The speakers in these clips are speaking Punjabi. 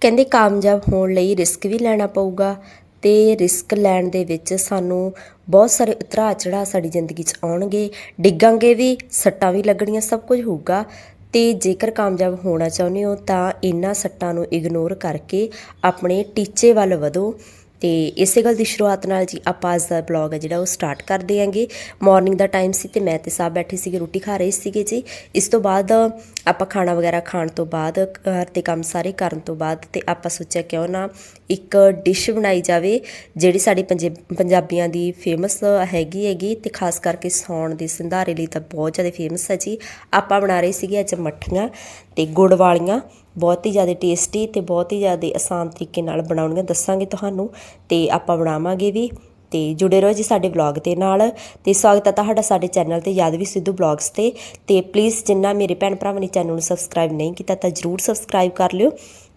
ਕਹਿੰਦੇ ਕਾਮਯਾਬ ਹੋਣ ਲਈ ਰਿਸਕ ਵੀ ਲੈਣਾ ਪਊਗਾ ਤੇ ਰਿਸਕ ਲੈਣ ਦੇ ਵਿੱਚ ਸਾਨੂੰ ਬਹੁਤ ਸਾਰੇ ਉਤਰਾਅ ਚੜਾਅ ਸਾਡੀ ਜ਼ਿੰਦਗੀ 'ਚ ਆਉਣਗੇ। ਡਿੱਗਾਂਗੇ ਵੀ, ਸੱਟਾਂ ਵੀ ਲੱਗਣੀਆਂ ਸਭ ਕੁਝ ਹੋਊਗਾ। ਤੇ ਜੇਕਰ ਕਾਮਯਾਬ ਹੋਣਾ ਚਾਹੁੰਦੇ ਹੋ ਤਾਂ ਇਹਨਾਂ ਸੱਟਾਂ ਨੂੰ ਇਗਨੋਰ ਕਰਕੇ ਆਪਣੇ ਟੀਚੇ ਵੱਲ ਵਧੋ। ਤੇ ਇਸੇ ਗੱਲ ਦੀ ਸ਼ੁਰੂਆਤ ਨਾਲ ਜੀ ਆਪਾਂ ਅੱਜ ਦਾ ਬਲੌਗ ਹੈ ਜਿਹੜਾ ਉਹ ਸਟਾਰਟ ਕਰਦੇ ਆਂਗੇ ਮਾਰਨਿੰਗ ਦਾ ਟਾਈਮ ਸੀ ਤੇ ਮੈਂ ਤੇ ਸਾਹਿਬ ਬੈਠੇ ਸੀਗੇ, ਰੋਟੀ ਖਾ ਰਹੇ ਸੀਗੇ ਜੀ। ਇਸ ਤੋਂ ਬਾਅਦ ਆਪਾਂ ਖਾਣਾ ਵਗੈਰਾ ਖਾਣ ਤੋਂ ਬਾਅਦ, ਘਰ 'ਤੇ ਕੰਮ ਸਾਰੇ ਕਰਨ ਤੋਂ ਬਾਅਦ ਤੇ ਆਪਾਂ ਸੋਚਿਆ ਕਿਉਂ ਨਾ ਇੱਕ ਡਿਸ਼ ਬਣਾਈ ਜਾਵੇ, ਜਿਹੜੀ ਸਾਡੇ ਪੰਜੇ- ਪੰਜਾਬੀਆਂ ਦੀ ਫੇਮਸ ਹੈਗੀ ਹੈਗੀ ਤੇ ਖਾਸ ਕਰਕੇ ਸੌਣ ਦੇ ਸੰਧਾਰੇ ਲਈ ਤਾਂ ਬਹੁਤ ਜ਼ਿਆਦਾ ਫੇਮਸ ਹੈ ਜੀ। ਆਪਾਂ ਬਣਾ ਰਹੇ ਸੀਗੇ ਅੱਜ ਮੱਠੀਆਂ ਤੇ ਗੁੜ ਵਾਲੀਆਂ ਬਹੁਤ ਹੀ ਜ਼ਿਆਦਾ ਟੇਸਟੀ ਤੇ ਬਹੁਤ ਹੀ ਜ਼ਿਆਦਾ ਆਸਾਨ ਤਰੀਕੇ ਨਾਲ ਬਣਾਉਣੀਆਂ ਦੱਸਾਂਗੇ ਤੁਹਾਨੂੰ ਤੇ ਆਪਾਂ ਬਣਾਵਾਂਗੇ ਵੀ ਤੇ ਜੁੜੇ ਰਹੋ ਜੀ ਸਾਡੇ ਵਲੌਗ ਦੇ ਨਾਲ ਤੇ ਸਵਾਗਤ ਹੈ ਤੁਹਾਡਾ ਸਾਡੇ ਚੈਨਲ ਤੇ ਯਾਦਵੀ ਸਿੱਧੂ ਵਲੌਗਸ ਤੇ ਤੇ ਪਲੀਜ਼ ਜਿੰਨਾ ਮੇਰੇ ਭੈਣ ਭਰਾਵਾਂ ਨੇ ਚੈਨਲ ਨੂੰ ਸਬਸਕ੍ਰਾਈਬ ਨਹੀਂ ਕੀਤਾ ਤਾਂ ਜਰੂਰ ਸਬਸਕ੍ਰਾਈਬ ਕਰ ਲਿਓ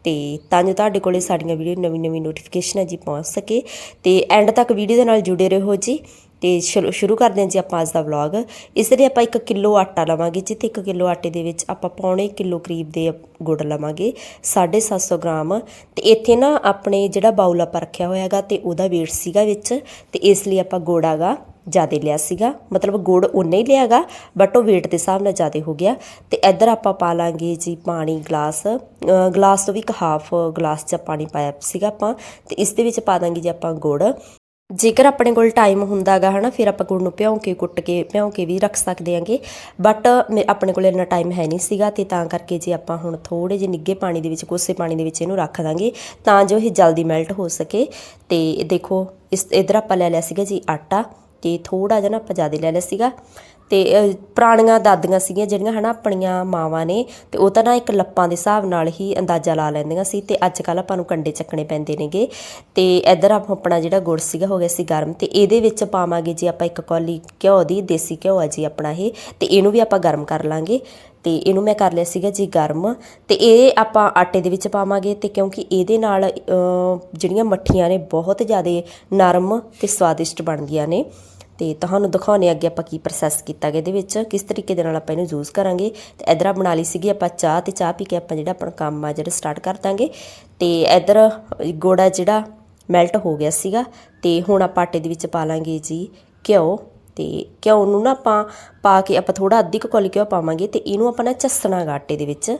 ਤੇ ਤਾਂ ਜੋ ਤੁਹਾਡੇ ਕੋਲੇ ਸਾਡੀਆਂ ਵੀਡੀਓ ਨਵੀਂ ਨਵੀਂ ਨੋਟੀਫਿਕੇਸ਼ਨ ਹੈ ਜੀ ਪਹੁੰਚ ਸਕੇ ਤੇ ਐਂਡ ਤੱਕ ਵੀਡੀਓ ਦੇ ਨਾਲ ਜੁੜੇ ਰਹੋ ਜੀ ਤੇ ਸ਼ੁਰੂ ਸ਼ੁਰੂ ਕਰਦੇ ਹਾਂ ਜੀ ਆਪਾਂ ਅੱਜ ਦਾ ਵਲੌਗ ਇਸ ਲਈ ਆਪਾਂ 1 ਕਿਲੋ ਆਟਾ ਲਵਾਂਗੇ ਜੀ ਤੇ 1 ਕਿਲੋ ਆਟੇ ਦੇ ਵਿੱਚ ਆਪਾਂ ਪੌਣੇ ਕਿਲੋ ਕਰੀਬ ਦੇ ਗੁੜ ਲਵਾਂਗੇ 750 ਗ੍ਰਾਮ। ਤੇ ਇੱਥੇ ਨਾ ਆਪਣੇ ਜਿਹੜਾ ਬਾਉਲ ਆਪਾਂ ਰੱਖਿਆ ਹੋਇਆ ਹੈਗਾ ਤੇ ਉਹਦਾ weight ਸੀਗਾ ਵਿੱਚ ਤੇ ਇਸ ਲਈ ਆਪਾਂ ਗੁੜ ਹੈਗਾ ਜ਼ਿਆਦਾ ਲਿਆ ਸੀਗਾ। ਮਤਲਬ ਗੁੜ ਉਨਾ ਹੀ ਲਿਆਗਾ ਬਟ ਉਹ weight ਦੇ ਹਿਸਾਬ ਨਾਲ ਜ਼ਿਆਦਾ ਹੋ ਗਿਆ। ਤੇ ਇੱਧਰ ਆਪਾਂ ਪਾ ਲਾਂਗੇ ਜੀ ਪਾਣੀ ਗਲਾਸ। ਅ, ਗਲਾਸ ਤੋਂ ਵੀ ਇੱਕ ਹਾਫ ਗਲਾਸ ਚ ਪਾਣੀ ਪਾਇਆ ਸੀਗਾ ਆਪਾਂ। ਤੇ ਇਸ ਦੇ ਵਿੱਚ ਪਾ ਦਾਂਗੇ ਜੀ ਆਪਾਂ ਗੁੜ। ਜੇਕਰ ਆਪਣੇ ਕੋਲ ਟਾਈਮ ਹੁੰਦਾਗਾ, ਹਨਾ, ਫਿਰ ਆਪਾਂ ਗੁੜ ਨੂੰ ਭਿਉਂ ਕੇ ਕੁੱਟ ਕੇ, ਭਿਉਂ ਕੇ ਵੀ ਰੱਖ ਸਕਦੇ ਆਂਗੇ। ਬਟ ਆਪਣੇ ਕੋਲ ਇੰਨਾ ਟਾਈਮ ਹੈ ਨਹੀਂ ਸੀਗਾ ਤੇ ਤਾਂ ਕਰਕੇ ਜੇ ਆਪਾਂ ਹੁਣ ਥੋੜੇ ਜਿਹੇ ਨਿੱਗੇ ਪਾਣੀ ਦੇ ਵਿੱਚ, ਕੋਸੇ ਪਾਣੀ ਦੇ ਵਿੱਚ ਇਹਨੂੰ ਰੱਖ ਦਾਂਗੇ, ਤਾਂ ਜੋ ਇਹ ਜਲਦੀ ਮੈਲਟ ਹੋ ਸਕੇ। ਤੇ ਦੇਖੋ, ਇਸ, ਇਧਰ ਆਪਾਂ ਲੈ ਲਿਆ ਸੀਗਾ ਜੀ ਆਟਾ, ਤੇ ਥੋੜਾ ਜਿਹਾ ਨਾ ਆਪਾਂ ਜ਼ਿਆਦਾ ਲੈ ਲਿਆ ਸੀਗਾ। ਅਤੇ ਪੁਰਾਣੀਆਂ ਦਾਦੀਆਂ ਸੀਗੀਆਂ ਜਿਹੜੀਆਂ ਹੈ ਨਾ ਆਪਣੀਆਂ ਮਾਵਾਂ ਨੇ ਅਤੇ ਉਹ ਤਾਂ ਨਾ ਇੱਕ ਲੱਪਾਂ ਦੇ ਹਿਸਾਬ ਨਾਲ ਹੀ ਅੰਦਾਜ਼ਾ ਲਾ ਲੈਂਦੀਆਂ ਸੀ ਅਤੇ ਅੱਜ ਕੱਲ੍ਹ ਆਪਾਂ ਨੂੰ ਕੰਡੇ ਚੱਕਣੇ ਪੈਂਦੇ ਨੇਗੇ। ਅਤੇ ਇੱਧਰ ਆਪਾਂ ਆਪਣਾ ਜਿਹੜਾ ਗੁੜ ਸੀਗਾ, ਹੋ ਗਿਆ ਸੀ ਗਰਮ ਅਤੇ ਇਹਦੇ ਵਿੱਚ ਪਾਵਾਂਗੇ ਜੀ ਆਪਾਂ ਇੱਕ ਕੌਲੀ ਘਿਓ ਦੀ, ਦੇਸੀ ਘਿਓ ਆ ਜੀ ਆਪਣਾ ਇਹ ਅਤੇ ਇਹਨੂੰ ਵੀ ਆਪਾਂ ਗਰਮ ਕਰ ਲਾਂਗੇ। ਤੇ ਇਹਨੂੰ ਮੈਂ ਕਰ ਲਿਆ ਸੀਗਾ ਜੀ ਗਰਮ, ਤੇ ਇਹ ਆਪਾਂ ਆਟੇ ਦੇ ਵਿੱਚ ਪਾਵਾਂਗੇ, ਤੇ ਕਿਉਂਕਿ ਇਹਦੇ ਨਾਲ ਜਿਹੜੀਆਂ ਮੱਠੀਆਂ ਨੇ ਬਹੁਤ ਜ਼ਿਆਦਾ ਨਰਮ ਤੇ ਸਵਾਦਿਸ਼ਟ ਬਣਦੀਆਂ ਨੇ। ਤੇ ਤੁਹਾਨੂੰ ਦਿਖਾਉਣੇ ਅੱਗੇ ਆਪਾਂ ਕੀ ਪ੍ਰੋਸੈਸ ਕੀਤਾ ਗਿਆ ਇਹਦੇ ਵਿੱਚ, ਕਿਸ ਤਰੀਕੇ ਦੇ ਨਾਲ ਆਪਾਂ ਇਹਨੂੰ ਯੂਜ਼ ਕਰਾਂਗੇ। ਤੇ ਇਧਰ ਆ ਬਣਾ ਲਈ ਸੀਗੀ ਆਪਾਂ ਚਾਹ ਤੇ ਚਾਹ ਪੀ ਕੇ ਆਪਾਂ ਜਿਹੜਾ ਆਪਣਾ ਕੰਮ ਆ ਜਿਹੜਾ ਸਟਾਰਟ ਕਰ ਦਾਂਗੇ। ਤੇ ਇਧਰ ਗੋੜਾ ਜਿਹੜਾ ਮੈਲਟ ਹੋ ਗਿਆ ਸੀਗਾ, ਤੇ ਹੁਣ ਆਪਾਂ ਆਟੇ ਦੇ ਵਿੱਚ ਪਾ ਲਾਂਗੇ ਜੀ ਘਿਓ। ਤੇ ਘਿਓ ਨੂੰ ਨਾ ਆਪਾਂ ਪਾ ਕੇ ਆਪਾਂ ਥੋੜਾ ਅੱਧੀ ਕੁ ਘਿਓ ਪਾਵਾਂਗੇ ਤੇ ਇਹਨੂੰ ਆਪਾਂ ਨਾ ਝੱਸਣਾ ਗਾ ਆਟੇ ਦੇ ਵਿੱਚ।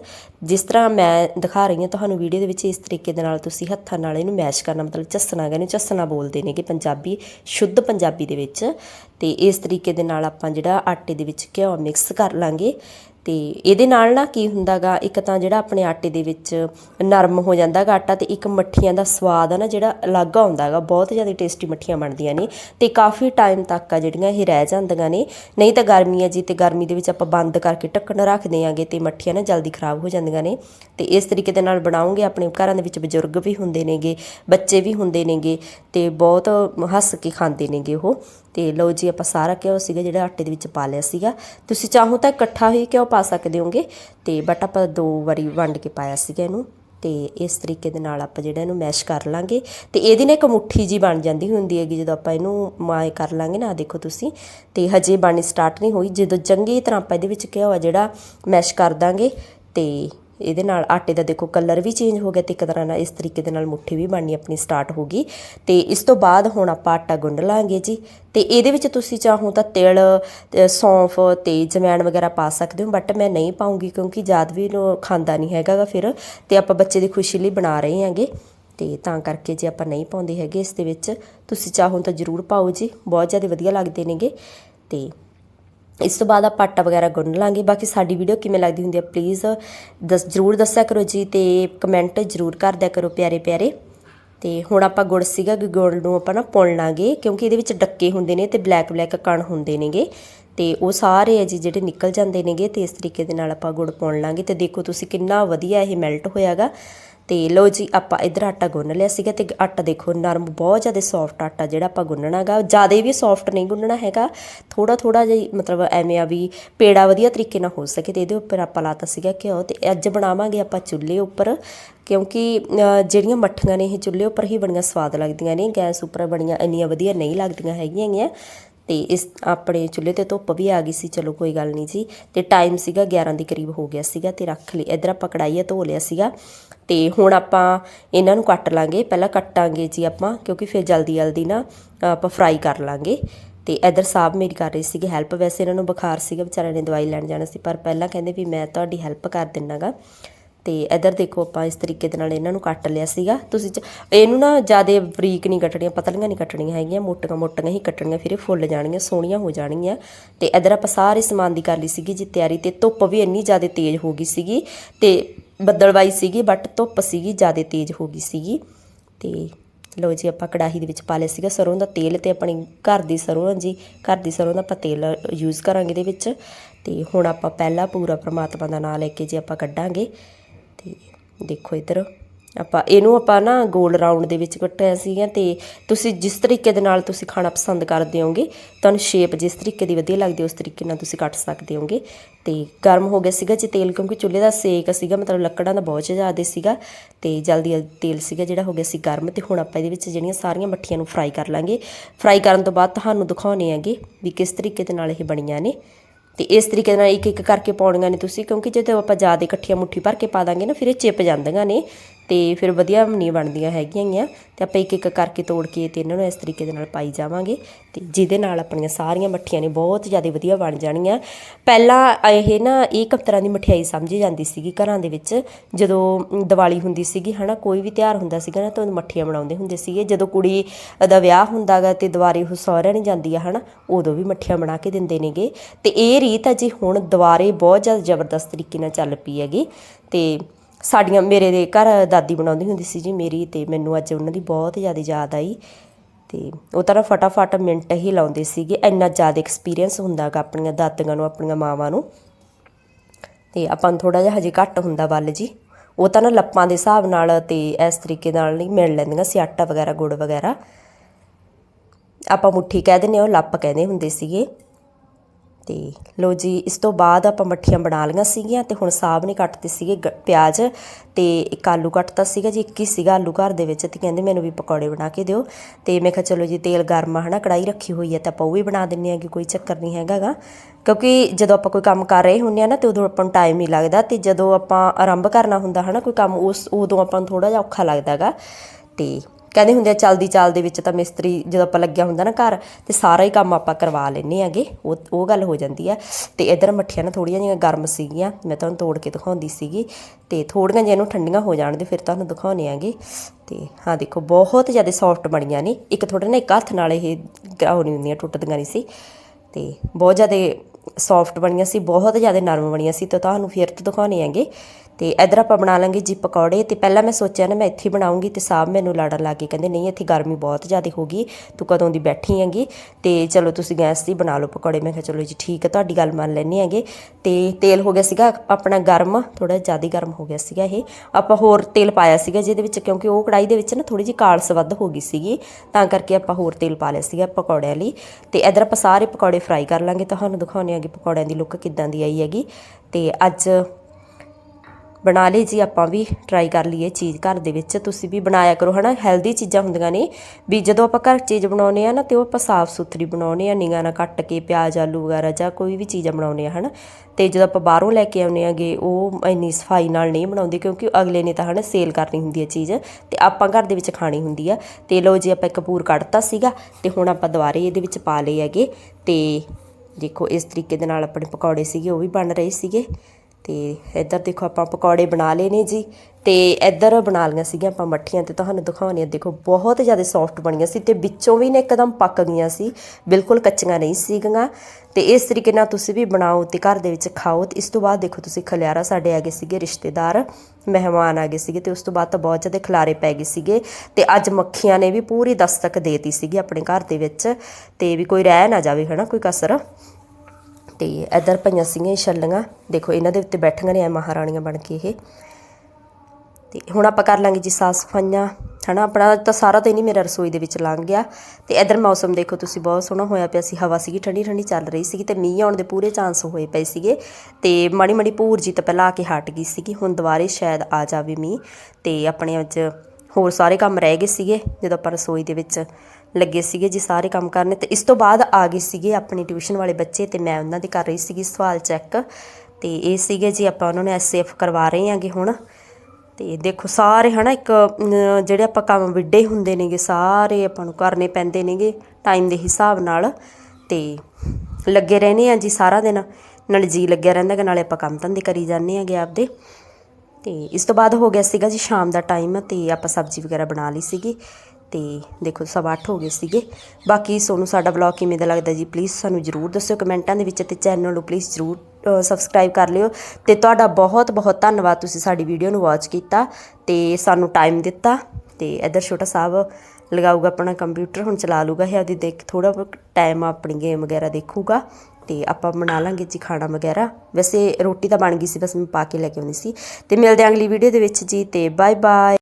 ਜਿਸ ਤਰ੍ਹਾਂ ਮੈਂ ਦਿਖਾ ਰਹੀ ਹਾਂ ਤੁਹਾਨੂੰ ਵੀਡੀਓ ਦੇ ਵਿੱਚ, ਇਸ ਤਰੀਕੇ ਦੇ ਨਾਲ ਤੁਸੀਂ ਹੱਥਾਂ ਨਾਲ ਇਹਨੂੰ ਮੈਸ਼ ਕਰਨਾ, ਮਤਲਬ ਝੱਸਣਾ ਗਾ, ਇਹਨੂੰ ਝੱਸਣਾ ਬੋਲਦੇ ਨੇ ਕਿ ਪੰਜਾਬੀ, ਸ਼ੁੱਧ ਪੰਜਾਬੀ ਦੇ ਵਿੱਚ। ਤੇ ਇਸ ਤਰੀਕੇ ਦੇ ਨਾਲ ਆਪਾਂ ਜਿਹੜਾ ਆਟੇ ਦੇ ਵਿੱਚ ਘਿਓ ਮਿਕਸ ਕਰ ਲਾਂਗੇ। ਤੇ ਇਹਦੇ ਨਾਲ ਨਾ ਕੀ ਹੁੰਦਾਗਾ, ਇੱਕ ਤਾਂ ਜਿਹੜਾ ਆਪਣੇ ਆਟੇ ਦੇ ਵਿੱਚ ਨਰਮ ਹੋ ਜਾਂਦਾਗਾ ਆਟਾ ਤੇ ਇੱਕ ਮੱਠੀਆਂ ਦਾ ਸਵਾਦ ਆ ਨਾ ਜਿਹੜਾ ਅਲੱਗ ਆਉਂਦਾਗਾ, ਬਹੁਤ ਜ਼ਿਆਦਾ ਟੇਸਟੀ ਮੱਠੀਆਂ ਬਣਦੀਆਂ ਨੇ ਤੇ ਕਾਫੀ ਟਾਈਮ ਤੱਕ ਆ ਜਿਹੜੀਆਂ ਇਹ ਰਹਿ ਜਾਂਦੀਆਂ ਨੇ। ਨਹੀਂ ਤਾਂ ਗਰਮੀ ਆ ਜੀ ਤੇ ਗਰਮੀ ਦੇ ਵਿੱਚ ਆਪਾਂ ਬੰਦ ਕਰਕੇ ਢੱਕਣ ਰੱਖਦੇ ਆਂਗੇ ਤੇ ਮੱਠੀਆਂ ਨਾ ਜਲਦੀ ਖਰਾਬ ਹੋ ਜਾਂਦੀਆਂ ਨੇ। ਤੇ ਇਸ ਤਰੀਕੇ ਦੇ ਨਾਲ ਬਣਾਉਂਗੇ ਆਪਣੇ ਘਰਾਂ ਦੇ ਵਿੱਚ ਬਜ਼ੁਰਗ ਵੀ ਹੁੰਦੇ ਨੇਗੇ, ਬੱਚੇ ਵੀ ਹੁੰਦੇ ਨੇਗੇ ਤੇ ਬਹੁਤ ਹੱਸ ਕੇ ਖਾਂਦੇ ਨੇਗੇ ਉਹ। ਤੇ ਲਓ ਜੀ, ਆਪਾਂ ਸਾਰਾ ਘਿਓ ਸੀਗਾ ਜਿਹੜਾ ਆਟੇ ਦੇ ਵਿੱਚ ਪਾ ਲਿਆ ਸੀਗਾ। ਤੁਸੀਂ ਚਾਹੋ ਤਾਂ ਇਕੱਠਾ ਹੀ ਘਿਓ ਪਾ ਸਕਦੇ ਹੋਗੇ, ਤੇ ਬਟ ਆਪਾਂ ਦੋ ਵਾਰੀ ਵੰਡ ਕੇ ਪਾਇਆ ਸੀਗਾ ਇਹਨੂੰ, ਤੇ ਇਸ ਤਰੀਕੇ ਦੇ ਨਾਲ ਆਪਾਂ ਜਿਹੜਾ ਇਹਨੂੰ ਮੈਸ਼ ਕਰ ਲਾਂਗੇ। ਤੇ ਇਹਦੀ ਨਾ ਇੱਕ ਮੁੱਠੀ ਜੀ ਬਣ ਜਾਂਦੀ ਹੁੰਦੀ ਹੈਗੀ, ਜਦੋਂ ਆਪਾਂ ਇਹਨੂੰ ਮਾਏ ਕਰ ਲਾਂਗੇ ਨਾ ਦੇਖੋ ਤੁਸੀਂ, ਤੇ ਹਜੇ ਬਣਨੀ ਸਟਾਰਟ ਨਹੀਂ ਹੋਈ। ਜਦੋਂ ਚੰਗੀ ਤਰ੍ਹਾਂ ਆਪਾਂ ਇਹਦੇ ਵਿੱਚ ਘਿਓ ਆ ਜਿਹੜਾ ਮੈਸ਼ ਕਰ ਦਾਂਗੇ, ਤੇ ਇਹਦੇ ਨਾਲ ਆਟੇ ਦਾ ਦੇਖੋ ਕਲਰ ਵੀ ਚੇਂਜ ਹੋ ਗਿਆ ਤੇ ਇੱਕ ਤਰ੍ਹਾਂ ਨਾਲ ਇਸ ਤਰੀਕੇ ਦੇ ਨਾਲ ਮੁੱਠੀ ਵੀ ਬਣਨੀ ਆਪਣੀ ਸਟਾਰਟ ਹੋ ਗਈ। ਤੇ ਇਸ ਤੋਂ ਬਾਅਦ ਹੁਣ ਆਪਾਂ ਆਟਾ ਗੁੰਨ ਲਾਂਗੇ ਜੀ। ਤੇ ਇਹਦੇ ਵਿੱਚ ਤੁਸੀਂ ਚਾਹੋ ਤਾਂ ਤਿਲ ਸੌਂਫ ਤੇ ਜਮੈਣ ਵਗੈਰਾ ਪਾ ਸਕਦੇ ਹੋ ਬਟ ਮੈਂ ਨਹੀਂ ਪਾਉਂਗੀ ਕਿਉਂਕਿ ਜਾਦ ਵੀ ਖਾਂਦਾ ਨਹੀਂ ਹੈਗਾਗਾ ਫਿਰ ਤੇ ਆਪਾਂ ਬੱਚੇ ਦੀ ਖੁਸ਼ੀ ਲਈ ਬਣਾ ਰਹੇ ਹਾਂਗੇ। ਤੇ ਤਾਂ ਕਰਕੇ ਜੇ ਆਪਾਂ ਨਹੀਂ ਪਾਉਂਦੇ ਹੈਗੇ ਇਸ ਦੇ ਵਿੱਚ, ਤੁਸੀਂ ਚਾਹੋ ਤਾਂ ਜ਼ਰੂਰ ਪਾਓ ਜੀ। ਬਹੁਤ ਜ਼ਿਆਦਾ ਵਧੀਆ ਲੱਗਦੇ ਨੇਗੇ। ਤੇ ਇਸ ਤੋਂ ਬਾਅਦ ਆਪਾਂ ਆਟਾ ਵਗੈਰਾ ਗੁੰਨ ਲਾਂਗੇ। ਬਾਕੀ ਸਾਡੀ ਵੀਡੀਓ ਕਿਵੇਂ ਲੱਗਦੀ ਹੁੰਦੀ ਹੈ ਪਲੀਜ਼ ਦੱਸ, ਜਰੂਰ ਦੱਸਿਆ ਕਰੋ ਜੀ ਤੇ ਕਮੈਂਟ ਜਰੂਰ ਕਰ ਦਿਆ ਕਰੋ ਪਿਆਰੇ ਪਿਆਰੇ। ਤੇ ਹੁਣ ਆਪਾਂ ਗੁੜ ਸੀਗਾ ਕਿ ਗੁੜ ਨੂੰ ਆਪਾਂ ਨਾ ਪੁਣ ਲਾਂਗੇ, ਕਿਉਂਕਿ ਇਹਦੇ ਵਿੱਚ ਡੱਕੇ ਹੁੰਦੇ ਨੇ ਤੇ ਬਲੈਕ ਬਲੈਕ ਕਣ ਹੁੰਦੇ ਨੇਗੇ। ਤੇ ਉਹ ਸਾਰੇ ਆ ਜੀ ਜਿਹੜੇ ਨਿਕਲ ਜਾਂਦੇ ਨੇਗੇ ਤੇ ਇਸ ਤਰੀਕੇ ਦੇ ਨਾਲ ਆਪਾਂ ਗੁੜ ਪਾਉਣ ਲਾਂਗੇ। ਤੇ ਦੇਖੋ ਤੁਸੀਂ ਕਿੰਨਾ ਵਧੀਆ ਇਹ ਮੈਲਟ ਹੋਇਆਗਾ। ਤੇ ਲਓ ਜੀ, ਆਪਾਂ ਇਧਰ ਆਟਾ ਗੁੰਨ ਲਿਆ ਸੀਗਾ ਤੇ ਆਟਾ ਦੇਖੋ, ਨਰਮ ਬਹੁਤ ਜ਼ਿਆਦਾ ਸੌਫਟ ਆਟਾ ਜਿਹੜਾ ਆਪਾਂ ਗੁੰਨਣਾਗਾ ਜ਼ਿਆਦਾ ਵੀ ਸੌਫਟ ਨਹੀਂ ਗੁੰਨਣਾ ਹੈਗਾ ਥੋੜਾ ਥੋੜਾ ਜਿਹਾ ਮਤਲਬ ਐਵੇਂ ਆ ਵੀ ਪੇੜਾ ਵਧੀਆ ਤਰੀਕੇ ਨਾਲ ਹੋ ਸਕੇ ਤੇ ਇਹਦੇ ਉੱਪਰ ਆਪਾਂ ਲਾਤਾ ਸੀਗਾ ਘਿਓ ਤੇ ਅੱਜ ਬਣਾਵਾਂਗੇ ਆਪਾਂ ਚੁੱਲ੍ਹੇ ਉੱਪਰ, ਕਿਉਂਕਿ ਜਿਹੜੀਆਂ ਮੱਠੀਆਂ ਨੇ ਇਹ ਚੁੱਲ੍ਹੇ ਉੱਪਰ ਹੀ ਬੜੀਆਂ ਸਵਾਦ ਲੱਗਦੀਆਂ ਨੇ, ਗੈਸ ਉੱਪਰ ਬੜੀਆਂ ਇੰਨੀਆਂ ਵਧੀਆ ਨਹੀਂ ਲੱਗਦੀਆਂ ਹੈਗੀਆਂ ਗੀਆਂ ਤੇ ਇਸ ਆਪਣੇ ਚੁੱਲ੍ਹੇ ਤੇ ਧੁੱਪ ਵੀ ਆ ਗਈ ਸੀ। ਚਲੋ ਕੋਈ ਗੱਲ ਨਹੀਂ ਜੀ। ਤੇ ਟਾਈਮ ਸੀਗਾ 11 ਦੇ ਕਰੀਬ ਹੋ ਗਿਆ ਸੀਗਾ ਤੇ ਰੱਖ ਲਈ ਇਧਰ ਆਪਾਂ ਕੜਾਈਆ ਧੋ ਲਿਆ ਸੀਗਾ। ਤੇ ਹੁਣ ਆਪਾਂ ਇਹਨਾਂ ਨੂੰ ਕੱਟ ਲਾਂਗੇ। ਪਹਿਲਾਂ ਕੱਟਾਂਗੇ ਜੀ ਆਪਾਂ, ਕਿਉਂਕਿ ਫਿਰ ਜਲਦੀ ਜਲਦੀ ਨਾ ਆਪਾਂ ਫਰਾਈ ਕਰ ਲਾਂਗੇ। ਤੇ ਇਧਰ ਸਾਹਿਬ ਮੇਰੀ ਕਰ ਰਹੀ ਸੀਗੀ ਹੈਲਪ ਵੈਸੇ ਇਹਨਾਂ ਨੂੰ ਬੁਖਾਰ ਸੀਗਾ, ਵਿਚਾਰਿਆਂ ਨੇ ਦਵਾਈ ਲੈਣ ਜਾਣਾ ਸੀ। ਪਰ ਪਹਿਲਾਂ ਕਹਿੰਦੇ ਵੀ ਮੈਂ ਤੁਹਾਡੀ ਹੈਲਪ ਕਰ ਦਿੰਨਾਗਾ। ਤੇ ਇਧਰ ਦੇਖੋ ਆਪਾਂ ਇਸ ਤਰੀਕੇ ਦੇ ਨਾਲ ਇਹਨਾਂ ਨੂੰ ਕੱਟ ਲਿਆ ਸੀਗਾ। ਤੁਸੀਂ ਚ- ਇਹਨੂੰ ਨਾ ਜ਼ਿਆਦਾ ਬਰੀਕ ਨਹੀਂ ਕੱਟਣੀਆਂ, ਪਤਲੀਆਂ ਨਹੀਂ ਕੱਟਣੀਆਂ ਹੈਗੀਆਂ, ਮੋਟੀਆਂ ਮੋਟੀਆਂ ਹੀ ਕੱਟਣੀਆਂ, ਫਿਰ ਇਹ ਫੁੱਲ ਜਾਣਗੀਆਂ, ਸੋਹਣੀਆਂ ਹੋ ਜਾਣਗੀਆਂ। ਤੇ ਇਧਰ ਆਪਾਂ ਸਾਰੇ ਸਮਾਨ ਦੀ ਕਰ ਲਈ ਸੀਗੀ ਜੀ ਤਿਆਰੀ ਤੇ ਧੁੱਪ ਵੀ ਇੰਨੀ ਜ਼ਿਆਦਾ ਤੇਜ਼ ਹੋ ਗਈ ਸੀਗੀ ਤੇ ਬੱਦਲਵਾਈ ਸੀਗੀ ਬਟ ਧੁੱਪ ਸੀਗੀ, ਜ਼ਿਆਦਾ ਤੇਜ਼ ਹੋ ਗਈ ਸੀਗੀ। ਤੇ ਲੋ ਜੀ ਆਪਾਂ ਕੜਾਹੀ ਦੇ ਵਿੱਚ ਪਾ ਲਿਆ ਸੀਗਾ ਸਰੋਂ ਦਾ ਤੇਲ ਤੇ ਆਪਣੀ ਘਰ ਦੀ ਸਰੋਂ ਆ ਜੀ, ਘਰ ਦੀ ਸਰੋਂ ਦਾ ਆਪਾਂ ਤੇਲ ਯੂਜ਼ ਕਰਾਂਗੇ ਇਹਦੇ ਵਿੱਚ। ਤੇ ਹੁਣ ਆਪਾਂ ਪਹਿਲਾ ਪੂਰਾ ਪ੍ਰਮਾਤਮਾ ਦਾ ਨਾਮ ਲੈ ਕੇ ਜੀ ਆਪਾਂ ਕੱਢਾਂਗੇ। ਤੇ ਦੇਖੋ ਇੱਧਰ। ਆਪਾਂ, ਇਹਨੂੰ ਆਪਾਂ ਨਾ ਗੋਲ ਰਾਉਂਡ ਦੇ ਵਿੱਚ ਕੱਟਿਆ ਸੀਗਾ ਤੇ ਤੁਸੀਂ ਜਿਸ ਤਰੀਕੇ ਦੇ ਨਾਲ ਤੁਸੀਂ ਖਾਣਾ ਪਸੰਦ ਕਰਦੇ ਹੋਗੇ ਤੁਹਾਨੂੰ ਸ਼ੇਪ ਜਿਸ ਤਰੀਕੇ ਦੀ ਵਧੀਆ ਲੱਗਦੀ ਉਸ ਤਰੀਕੇ ਨਾਲ ਤੁਸੀਂ ਕੱਟ ਸਕਦੇ ਹੋਗੇ ਤੇ ਗਰਮ ਹੋ ਗਿਆ ਸੀਗਾ ਜੀ ਤੇਲ, ਕਿਉਂਕਿ ਚੁੱਲ੍ਹੇ ਦਾ ਸੇਕ ਸੀਗਾ, ਮਤਲਬ ਲੱਕੜਾਂ ਦਾ ਬਹੁਤ ਜ਼ਿਆਦਾ ਸੀਗਾ ਤੇ ਜਲਦੀ ਜਲਦੀ ਤੇਲ ਸੀਗਾ ਜਿਹੜਾ ਹੋ ਗਿਆ ਸੀ ਗਰਮ ਤੇ ਹੁਣ ਆਪਾਂ ਇਹਦੇ ਵਿੱਚ ਜਿਹੜੀਆਂ ਸਾਰੀਆਂ ਮੱਠੀਆਂ ਨੂੰ ਫਰਾਈ ਕਰ ਲਾਂਗੇ। ਫਰਾਈ ਕਰਨ ਤੋਂ ਬਾਅਦ ਤੁਹਾਨੂੰ ਦਿਖਾਉਣੇ ਹੈਗੇ ਵੀ ਕਿਸ ਤਰੀਕੇ ਦੇ ਨਾਲ ਇਹ ਬਣੀਆਂ ਨੇ। ਤੇ ਇਸ ਤਰੀਕੇ ਨਾਲ ਇੱਕ ਇੱਕ ਕਰਕੇ ਪਾਉਣੀਆਂ ਨੇ ਤੁਸੀਂ, ਕਿਉਂਕਿ ਜਦੋਂ ਆਪਾਂ ਜ਼ਿਆਦਾ ਇਕੱਠੀਆਂ ਮੁੱਠੀ ਭਰ ਕੇ ਪਾ ਦਾਂਗੇ ਨਾ, ਫਿਰ ਇਹ ਚਿਪ ਜਾਂਦੀਆਂ ਨੇ। ਤੇ ਫਿਰ ਵਧੀਆ ਨਹੀਂ ਬਣਦੀਆਂ ਹੈਗੀਆਂ ਗੀਆਂ ਤੇ ਆਪਾਂ ਇੱਕ ਇੱਕ ਕਰਕੇ ਤੋੜ ਕੇ ਤੇ ਇਹਨਾਂ ਨੂੰ ਇਸ ਤਰੀਕੇ ਦੇ ਨਾਲ ਪਾਈ ਜਾਵਾਂਗੇ ਤੇ ਜਿਹਦੇ ਨਾਲ ਆਪਣੀਆਂ ਸਾਰੀਆਂ ਮੱਠੀਆਂ ਨੇ ਬਹੁਤ ਜ਼ਿਆਦਾ ਵਧੀਆ ਬਣ ਜਾਣੀਆਂ। ਪਹਿਲਾਂ ਇਹ ਨਾ ਇੱਕ ਤਰ੍ਹਾਂ ਦੀ ਮਠਿਆਈ ਸਮਝੀ ਜਾਂਦੀ ਸੀਗੀ ਘਰਾਂ ਦੇ ਵਿੱਚ। ਜਦੋਂ ਦੀਵਾਲੀ ਹੁੰਦੀ ਸੀਗੀ, ਹਨਾ, ਕੋਈ ਵੀ ਤਿਉਹਾਰ ਹੁੰਦਾ ਸੀਗਾ ਨਾ, ਤਾਂ ਉਦੋਂ ਮੱਠੀਆਂ ਬਣਾਉਂਦੇ ਹੁੰਦੇ ਸੀਗੇ। ਜਦੋਂ ਕੁੜੀ ਦਾ ਵਿਆਹ ਹੁੰਦਾਗਾ ਤੇ ਦੁਬਾਰੇ ਉਹ ਸਹੁਰਿਆਂ ਨਹੀਂ ਜਾਂਦੀ ਆ, ਹਨਾ, ਉਦੋਂ ਵੀ ਮੱਠੀਆਂ ਬਣਾ ਕੇ ਦਿੰਦੇ ਨੇਗੇ। ਤੇ ਇਹ ਰੀਤ ਆ ਜੀ ਹੁਣ ਦੁਬਾਰੇ ਬਹੁਤ ਜ਼ਿਆਦਾ ਜ਼ਬਰਦਸਤ ਤਰੀਕੇ ਨਾਲ ਚੱਲ ਪਈ ਹੈਗੀ। ਤੇ ਸਾਡੀਆਂ, ਮੇਰੇ ਦੇ ਘਰ ਦਾਦੀ ਬਣਾਉਂਦੀ ਹੁੰਦੀ ਸੀ ਜੀ ਮੇਰੀ ਤੇ ਮੈਨੂੰ ਅੱਜ ਉਹਨਾਂ ਦੀ ਬਹੁਤ ਜ਼ਿਆਦਾ ਯਾਦ ਆਈ ਤੇ ਉਹ ਤਾਂ ਨਾ ਫਟਾਫਟ ਮਿੰਟ ਹੀ ਲਾਉਂਦੇ ਸੀਗੇ। ਇੰਨਾ ਜ਼ਿਆਦਾ ਐਕਸਪੀਰੀਅੰਸ ਹੁੰਦਾਗਾ ਆਪਣੀਆਂ ਦਾਦੀਆਂ ਨੂੰ, ਆਪਣੀਆਂ ਮਾਵਾਂ ਨੂੰ। ਤੇ ਆਪਾਂ ਨੂੰ ਥੋੜਾ ਜਿਹਾ ਹਜੇ ਘੱਟ ਹੁੰਦਾ ਵੱਲ ਜੀ। ਉਹ ਤਾਂ ਨਾ ਲੱਪਾਂ ਦੇ ਹਿਸਾਬ ਨਾਲ ਤੇ ਇਸ ਤਰੀਕੇ ਨਾਲ ਨਹੀਂ ਮਿਲ ਲੈਂਦੀਆਂ ਸੀ, ਆਟਾ ਵਗੈਰਾ, ਗੁੜ ਵਗੈਰਾ। ਆਪਾਂ ਮੁੱਠੀ ਕਹਿ ਦਿੰਦੇ ਹਾਂ, ਉਹ ਲੱਪ ਕਹਿੰਦੇ ਹੁੰਦੇ ਸੀਗੇ। ਤੇ ਲੋ ਜੀ, ਇਸ ਤੋਂ ਬਾਅਦ ਆਪਾਂ ਮੱਠੀਆਂ ਬਣਾ ਲਈਆਂ ਸੀਗੀਆਂ ਤੇ ਹੁਣ ਸਾਹਬ ਨੇ ਕੱਟਦੇ ਸੀਗੇ ਗ- ਪਿਆਜ਼ ਤੇ ਇੱਕ ਆਲੂ ਕੱਟਤਾ ਸੀਗਾ ਜੀ, ਇੱਕ ਹੀ ਸੀਗਾ ਆਲੂ ਘਰ ਦੇ ਵਿੱਚ ਤੇ ਕਹਿੰਦੇ ਮੈਨੂੰ ਵੀ ਪਕੌੜੇ ਬਣਾ ਕੇ ਦਿਓ ਤੇ ਮੈਂ ਕਿਹਾ ਚਲੋ ਜੀ, ਤੇਲ ਗਰਮ ਆ ਹਨਾ ਕੜਾਈ ਰੱਖੀ ਹੋਈ ਹੈ ਤਾਂ ਆਪਾਂ ਉਹ ਵੀ ਬਣਾ ਦਿੰਨੇ ਆ ਕਿ ਕੋਈ ਚੱਕਰ ਨਹੀਂ ਹੈਗਾਗਾ ਕਿਉਂਕਿ ਜਦੋਂ ਆਪਾਂ ਕੋਈ ਕੰਮ ਕਰ ਰਹੇ ਹੁੰਨੇ ਆ ਨਾ ਤੇ ਉਦੋਂ ਆਪਾਂ ਨੂੰ ਟਾਈਮ ਨਹੀਂ ਲੱਗਦਾ ਤੇ ਜਦੋਂ ਆਪਾਂ ਆਰੰਭ ਕਰਨਾ ਹੁੰਦਾ ਹਨਾ ਕੋਈ ਕੰਮ, ਉਸ, ਉਦੋਂ ਆਪਾਂ ਨੂੰ ਥੋੜਾ ਜਿਹਾ ਔਖਾ ਲੱਗਦਾਗਾ ਤੇ ਕਹਿੰਦੇ ਹੁੰਦੇ ਆ, ਚਲਦੀ ਚਾਲ ਦੇ ਵਿੱਚ ਤਾਂ ਮਿਸਤਰੀ ਜਦੋਂ ਆਪਾਂ ਲੱਗਿਆ ਹੁੰਦਾ ਨਾ ਘਰ, ਤੇ ਸਾਰਾ ਹੀ ਕੰਮ ਆਪਾਂ ਕਰਵਾ ਲੈਨੇ ਆਗੇ। ਉਹ ਉਹ ਗੱਲ ਹੋ ਜਾਂਦੀ ਆ। ਤੇ ਇਧਰ ਮੱਠੀਆਂ ਨਾ ਥੋੜੀਆਂ ਜਿਹੀਆਂ ਗਰਮ ਸੀਗੀਆਂ, ਮੈਂ ਤੁਹਾਨੂੰ ਤੋੜ ਕੇ ਦਿਖਾਉਂਦੀ ਸੀਗੀ। ਤੇ ਥੋੜੀਆਂ ਜਿਹੀਆਂ ਨੂੰ ਠੰਡੀਆਂ ਹੋ ਜਾਣ ਦੇ ਫਿਰ ਤੁਹਾਨੂੰ ਦਿਖਾਉਣੇ ਆਗੇ। ਤੇ ਹਾਂ, ਦੇਖੋ, ਬਹੁਤ ਜ਼ਿਆਦਾ ਸੌਫਟ ਬਣੀਆਂ ਨੇ। ਇੱਕ ਥੋੜਾ ਨਾ ਇੱਕ ਹੱਥ ਨਾਲ ਇਹ ਉਹ ਨਹੀਂ ਹੁੰਦੀਆਂ, ਟੁੱਟਦੀਆਂ ਨਹੀਂ ਸੀ। ਤੇ ਬਹੁਤ ਜ਼ਿਆਦਾ ਸੌਫਟ ਬਣੀਆਂ ਸੀ, ਬਹੁਤ ਜ਼ਿਆਦਾ ਨਰਮ ਬਣੀਆਂ ਸੀ, ਤਾਂ ਤੁਹਾਨੂੰ ਫਿਰ ਤੋਂ ਦਿਖਾਉਣੇ ਆਂਗੇ। ਤੇ ਇਧਰ ਆਪਾਂ ਬਣਾ ਲਾਂਗੇ ਜੀ ਪਕੌੜੇ ਤੇ ਪਹਿਲਾਂ ਮੈਂ ਸੋਚਿਆ ਨਾ ਮੈਂ ਇੱਥੇ ਹੀ ਬਣਾਉਂਗੀ ਤੇ ਸਾਹਬ ਮੈਨੂੰ ਲੜਨ ਲੱਗ ਗਏ, ਕਹਿੰਦੇ ਨਹੀਂ ਇੱਥੇ ਗਰਮੀ ਬਹੁਤ ਜ਼ਿਆਦਾ ਹੋ ਗਈ, ਤੂੰ ਕਦੋਂ ਦੀ ਬੈਠੀ ਹੈਗੀ? ਤੇ ਚਲੋ ਤੁਸੀਂ ਗੈਸ ਤੇ ਹੀ ਬਣਾ ਲਓ ਪਕੌੜੇ, ਮੈਂ ਕਿਹਾ ਚਲੋ ਜੀ ਠੀਕ ਹੈ ਤੁਹਾਡੀ ਗੱਲ ਮੰਨ ਲੈਣੇ ਹੈਗੇ। ਤੇ ਤੇਲ ਹੋ ਗਿਆ ਸੀਗਾ ਆਪਣਾ ਗਰਮ ਥੋੜਾ ਜ਼ਿਆਦਾ ਹੀ ਗਰਮ ਹੋ ਗਿਆ ਸੀਗਾ ਇਹ। ਆਪਾਂ ਹੋਰ ਤੇਲ ਪਾਇਆ ਸੀਗਾ ਜਿਹਦੇ ਵਿੱਚ ਕਿਉਂਕਿ ਉਹ ਕੜਾਈ ਦੇ ਵਿੱਚ ਨਾ ਥੋੜੀ ਜਿਹੀ ਕਾਲਸ ਵੱਧ ਹੋ ਗਈ ਸੀਗੀ, ਤਾਂ ਕਰਕੇ ਆਪਾਂ ਹੋਰ ਤੇਲ ਪਾ ਲਿਆ ਸੀਗਾ ਪਕੌੜਿਆਂ ਲਈ। ਤੇ ਇਧਰ ਆਪਾਂ ਸਾਰੇ ਪਕੌੜੇ ਫਰਾਈ ਕਰ ਲਾਂਗੇ, ਤੁਹਾਨੂੰ ਦਿਖਾਉਂਦੇ ਆਂਗੇ ਪਕੌੜਿਆਂ ਦੀ ਲੁੱਕ ਕਿੱਦਾਂ ਦੀ ਆਈ ਹੈਗੀ। ਤੇ ਅੱਜ ਬਣਾ ਲਈ ਜੀ, ਆਪਾਂ ਵੀ ਟਰਾਈ ਕਰ ਲਈਏ ਚੀਜ਼ ਘਰ ਦੇ ਵਿੱਚ। ਤੁਸੀਂ ਵੀ ਬਣਾਇਆ ਕਰੋ, ਹਨਾ? ਹੈਲਦੀ ਚੀਜ਼ਾਂ ਹੁੰਦੀਆਂ ਨੇ। ਵੀ ਜਦੋਂ ਆਪਾਂ ਘਰ ਚੀਜ਼ ਬਣਾਉਨੇ ਆ ਨਾ, ਤੇ ਉਹ ਆਪਾਂ ਸਾਫ਼ ਸੁਥਰੀ ਬਣਾਉਨੇ ਆ ਨਿਗਾਹ ਨਾਲ ਕੱਟ ਕੇ ਪਿਆਜ਼, ਆਲੂ ਵਗੈਰਾ ਜਾਂ ਕੋਈ ਵੀ ਚੀਜ਼ ਬਣਾਉਨੇ ਆ ਹਨਾ? ਤੇ ਜਦੋਂ ਆਪਾਂ ਬਾਹਰੋਂ ਲੈ ਕੇ ਆਉਨੇ ਆਗੇ ਉਹ ਇੰਨੀ ਸਫ਼ਾਈ ਨਾਲ ਨਹੀਂ ਬਣਾਉਂਦੇ, ਕਿਉਂਕਿ ਅਗਲੇ ਨੇ ਤਾਂ, ਹਨਾ ਸੇਲ ਕਰਨੀ ਹੁੰਦੀ ਹੈ ਚੀਜ਼, ਤੇ ਆਪਾਂ ਘਰ ਦੇ ਵਿੱਚ ਖਾਣੀ ਹੁੰਦੀ ਆ। ਤੇ ਲੋ ਜੀ, ਆਪਾਂ ਕਪੂਰ ਕੱਢਤਾ ਸੀਗਾ, ਤੇ ਹੁਣ ਆਪਾਂ ਦੁਬਾਰੇ ਇਹਦੇ ਵਿੱਚ ਪਾ ਲਏ ਹੈਗੇ। ਤੇ ਦੇਖੋ, ਇਸ ਤਰੀਕੇ ਦੇ ਨਾਲ ਆਪਣੇ ਪਕੌੜੇ ਸੀਗੇ, ਉਹ ਵੀ ਬਣ ਰਹੇ ਸੀਗੇ। ਤੇ ਇੱਧਰ ਦੇਖੋ ਆਪਾਂ ਪਕੌੜੇ ਬਣਾ ਲਏ ਨੇ ਜੀ, ਤੇ ਇੱਧਰ ਬਣਾ ਲਈਆਂ ਸੀਗੀਆਂ ਆਪਾਂ ਮੱਠੀਆਂ ਤੇ ਤੁਹਾਨੂੰ ਦਿਖਾਉਣੀਆਂ ਦੇਖੋ ਬਹੁਤ ਜ਼ਿਆਦਾ ਸੌਫਟ ਬਣੀਆਂ ਸੀ ਤੇ ਵਿੱਚੋਂ ਵੀ ਨੇ ਇੱਕਦਮ ਪੱਕ ਗਈਆਂ ਸੀ, ਬਿਲਕੁਲ ਕੱਚੀਆਂ ਨਹੀਂ ਸੀਗੀਆਂ। ਤੇ ਇਸ ਤਰੀਕੇ ਨਾਲ ਤੁਸੀਂ ਵੀ ਬਣਾਓ ਤੇ ਘਰ ਦੇ ਵਿੱਚ ਖਾਓ ਤੇ ਇਸ ਤੋਂ ਬਾਅਦ ਦੇਖੋ ਤੁਸੀਂ ਖਲਿਆਰਾ ਸਾਡੇ ਆ ਗਏ ਸੀਗੇ ਰਿਸ਼ਤੇਦਾਰ, ਮਹਿਮਾਨ ਆ ਗਏ ਸੀਗੇ ਤੇ ਉਸ ਤੋਂ ਬਾਅਦ ਤਾਂ ਬਹੁਤ ਜ਼ਿਆਦਾ ਖਲਾਰੇ ਪੈ ਗਏ ਸੀਗੇ। ਤੇ ਅੱਜ ਮੱਖੀਆਂ ਨੇ ਵੀ ਪੂਰੀ ਦਸਤਕ ਦੇਤੀ ਸੀਗੀ ਆਪਣੇ ਘਰ ਦੇ ਵਿੱਚ ਤੇ ਵੀ ਕੋਈ ਰਹਿ ਨਾ ਜਾਵੇ ਹਨਾ, ਕੋਈ ਕਸਰ। ਤੇ ਇੱਧਰ ਪਈਆਂ ਸੀਗੀਆਂ ਛੱਲੀਆਂ। ਦੇਖੋ, ਇਹਨਾਂ ਦੇ ਉੱਤੇ ਬੈਠੀਆਂ ਨੇ ਐ ਮਹਾਰਾਣੀਆਂ ਬਣ ਕੇ ਇਹ। ਤੇ ਹੁਣ ਆਪਾਂ ਕਰ ਲਾਂਗੇ ਜੀ ਸਾਫ਼ ਸਫਾਈਆਂ। ਹਨਾ, ਆਪਣਾ ਤਾਂ ਸਾਰਾ ਦਿਨ ਹੀ ਮੇਰਾ ਰਸੋਈ ਦੇ ਵਿੱਚ ਲੰਘ ਗਿਆ। ਤੇ ਇੱਧਰ ਮੌਸਮ ਦੇਖੋ, ਤੁਸੀਂ ਬਹੁਤ ਸੋਹਣਾ ਹੋਇਆ ਪਿਆ ਸੀ। ਹਵਾ ਸੀਗੀ, ਠੰਡੀ ਠੰਡੀ ਚੱਲ ਰਹੀ ਸੀਗੀ ਤੇ ਮੀਂਹ ਆਉਣ ਦੇ ਪੂਰੇ ਚਾਂਸ ਹੋਏ ਪਏ ਸੀਗੇ। ਤੇ ਮਾੜੀ ਮਾੜੀ ਭੂਰ ਜੀ ਤਾਂ ਪਹਿਲਾਂ ਆ ਕੇ ਹਟ ਗਈ ਸੀਗੀ। ਹੁਣ ਦੁਬਾਰੇ ਸ਼ਾਇਦ ਆ ਜਾਵੇ ਮੀਂਹ। ਤੇ ਆਪਣੇ ਅੱਜ ਹੋਰ ਸਾਰੇ ਕੰਮ ਰਹਿ ਗਏ ਸੀਗੇ, ਜਦੋਂ ਆਪਾਂ ਰਸੋਈ ਦੇ ਵਿੱਚ ਲੱਗੇ ਸੀਗੇ ਜੀ ਸਾਰੇ ਕੰਮ ਕਰਨੇ ਤੇ ਇਸ ਤੋਂ ਬਾਅਦ ਆ ਗਏ ਸੀਗੇ ਆਪਣੀ ਟਿਊਸ਼ਨ ਵਾਲੇ ਬੱਚੇ ਤੇ ਮੈਂ ਉਹਨਾਂ ਦੇ ਕਰ ਰਹੀ ਸੀਗੀ ਸਵਾਲ ਚੈੱਕ ਤੇ ਇਹ ਸੀਗੇ ਜੀ ਆਪਾਂ ਉਹਨਾਂ ਨੂੰ ਐਸਐਫ ਕਰਵਾ ਰਹੇ ਹਾਂਗੇ ਹੁਣ ਤੇ ਦੇਖੋ ਸਾਰੇ ਹਨਾ ਇੱਕ ਜਿਹੜੇ ਆਪਾਂ ਕੰਮ ਵਿੱਡੇ ਹੁੰਦੇ ਨੇਗੇ ਸਾਰੇ ਆਪਾਂ ਨੂੰ ਕਰਨੇ ਪੈਂਦੇ ਨੇਗੇ ਟਾਈਮ ਦੇ ਹਿਸਾਬ ਨਾਲ ਤੇ ਲੱਗੇ ਰਹਿੰਦੇ ਆ ਜੀ ਸਾਰਾ ਦਿਨ, ਨਾਲ ਜੀ ਲੱਗਿਆ ਰਹਿੰਦਾ ਕਿ ਨਾਲੇ ਆਪਾਂ ਕੰਮ ਧੰਦੇ ਕਰੀ ਜਾਂਦੇ ਆਂਗੇ ਆਪਦੇ। ਤੇ ਇਸ ਤੋਂ ਬਾਅਦ ਹੋ ਗਿਆ ਸੀਗਾ ਜੀ ਸ਼ਾਮ ਦਾ ਟਾਈਮ ਤੇ ਆਪਾਂ ਸਬਜ਼ੀ ਵਗੈਰਾ ਬਣਾ ਲਈ ਸੀਗੀ ਤੇ ਦੇਖੋ ਸਵਾ ਅੱਠ ਹੋ ਗਏ ਸੀਗੇ। ਬਾਕੀ ਸੋਨੂੰ ਸਾਡਾ ਵਲੌਗ ਕਿਵੇਂ ਦਾ ਲੱਗਦਾ ਜੀ ਪਲੀਜ਼ ਸਾਨੂੰ ਜਰੂਰ ਦੱਸਿਓ ਕਮੈਂਟਾਂ ਦੇ ਵਿੱਚ ਤੇ ਚੈਨਲ ਨੂੰ ਪਲੀਜ਼ ਜਰੂਰ ਸਬਸਕ੍ਰਾਈਬ ਕਰ ਲਿਓ। ਤੇ ਤੁਹਾਡਾ ਬਹੁਤ ਬਹੁਤ ਧੰਨਵਾਦ ਤੁਸੀਂ ਸਾਡੀ ਵੀਡੀਓ ਨੂੰ ਵਾਚ ਕੀਤਾ ਤੇ ਸਾਨੂੰ ਟਾਈਮ ਦਿੱਤਾ ਤੇ ਇੱਧਰ ਛੋਟਾ ਸਾਹਿਬ ਲਗਾਊਗਾ ਆਪਣਾ ਕੰਪਿਊਟਰ, ਹੁਣ ਚਲਾ ਲੂਗਾ ਇਹ ਆਪਦੀ ਦੇਖ ਥੋੜਾ ਟਾਈਮ ਆਪਣੀ ਗੇਮ ਵਗੈਰਾ ਦੇਖੂਗਾ ਤੇ ਆਪਾਂ ਬਣਾ ਲਾਂਗੇ ਜੀ ਖਾਣਾ ਵਗੈਰਾ। ਵੈਸੇ ਰੋਟੀ ਤਾਂ ਬਣ ਗਈ ਸੀ, ਬਸ ਮੈਂ ਪਾ ਕੇ ਲੈ ਕੇ ਆਉਣੀ ਸੀ। ਤੇ ਮਿਲਦੇ ਆਂ ਅਗਲੀ ਵੀਡੀਓ ਦੇ ਵਿੱਚ ਜੀ, ਤੇ ਬਾਏ ਬਾਏ